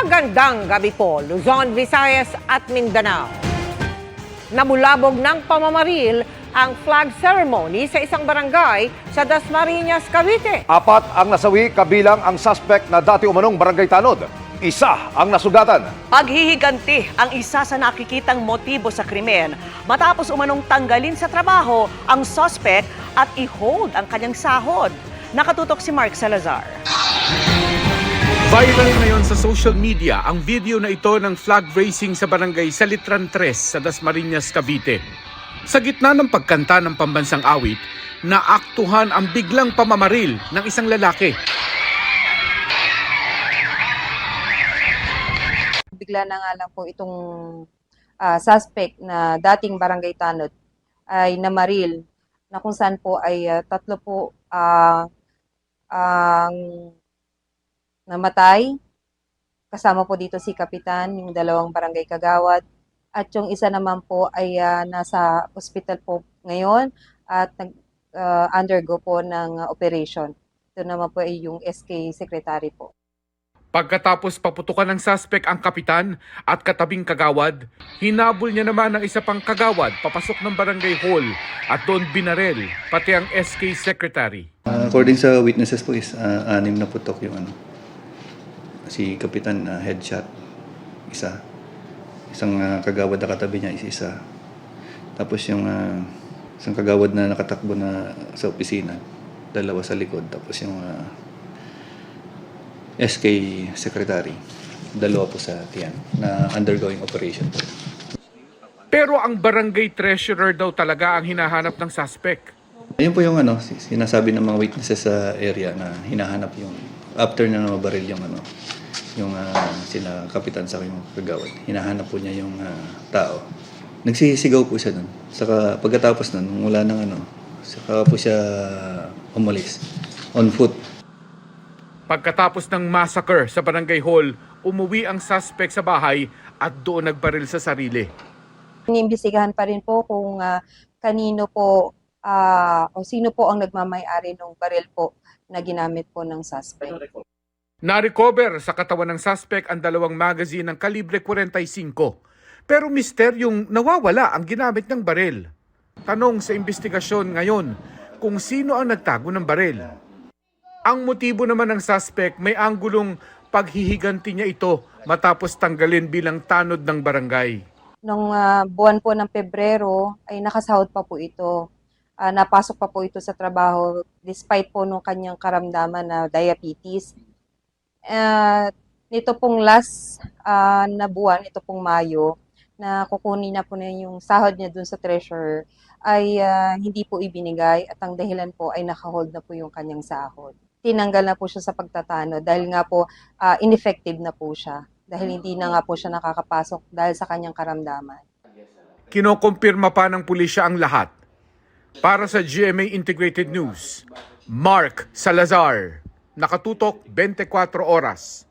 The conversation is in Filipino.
Magandang gabi po, Luzon, Visayas at Mindanao. Namulabog ng pamamaril ang flag ceremony sa isang barangay sa Dasmariñas, Cavite. Apat ang nasawi kabilang ang suspect na dati umanong barangay tanod. Isa ang nasugatan. Paghihiganti ang isa sa nakikitang motibo sa krimen matapos umanong tanggalin sa trabaho ang suspect at i-hold ang kanyang sahod. Nakatutok si Mark Salazar. Viral ngayon sa social media ang video na ito ng flag raising sa barangay Salitran 3 sa Dasmariñas, Cavite. Sa gitna ng pagkanta ng pambansang awit, naaktuhan ang biglang pamamaril ng isang lalaki. bigla na nga lang po itong ah, suspect na dating barangay tanod ay namaril na kung saan po ay ah, tatlo po ah, ang namatay. Kasama po dito si Kapitan, yung dalawang barangay kagawad. At yung isa naman po ay ah, nasa hospital po ngayon at nag ah, undergo po ng ah, operation. Ito naman po ay yung SK secretary po. Pagkatapos paputukan ng suspect ang kapitan at katabing kagawad, hinabol niya naman ang isa pang kagawad papasok ng barangay hall at doon binarel pati ang SK secretary. Uh, according sa witnesses po is uh, anim na putok yung ano. Si Kapitan uh, headshot, isa. Isang uh, kagawad na katabi niya is isa. Tapos yung uh, isang kagawad na nakatakbo na sa opisina, dalawa sa likod. Tapos yung uh, SK secretary, dalawa po sa tiyan na undergoing operation po. Pero ang barangay treasurer daw talaga ang hinahanap ng suspect. Ayun po yung ano, sinasabi ng mga witnesses sa area na hinahanap yung after na nabaril yung ano, yung ah, sila kapitan sa yung kagawad. Hinahanap po niya yung ah, tao. Nagsisigaw po siya nun. Saka pagkatapos nun, mula ng ano, saka po siya umalis on foot. Pagkatapos ng massacre sa barangay hall, umuwi ang suspect sa bahay at doon nagbaril sa sarili. Iniimbestigahan pa rin po kung ah, kanino po ah, o sino po ang nagmamay-ari ng baril po na ginamit po ng suspect. Na-recover sa katawan ng suspect ang dalawang magazine ng kalibre 45. Pero misteryong nawawala ang ginamit ng baril. Tanong sa investigasyon ngayon kung sino ang nagtago ng baril. Ang motibo naman ng suspect may anggulong paghihiganti niya ito matapos tanggalin bilang tanod ng barangay. Nung ah, buwan po ng Pebrero ay nakasahod pa po ito. Ah, napasok pa po ito sa trabaho despite po nung kanyang karamdaman na diabetes. At nito pong last ah, na buwan, ito pong Mayo, na kukunin na po na yung sahod niya dun sa treasurer, ay ah, hindi po ibinigay at ang dahilan po ay nakahold na po yung kanyang sahod. Tinanggal na po siya sa pagtatano dahil nga po ah, ineffective na po siya dahil hindi na nga po siya nakakapasok dahil sa kanyang karamdaman. Kinokompirma pa ng pulisya ang lahat. Para sa GMA Integrated News, Mark Salazar. Nakatutok 24 oras.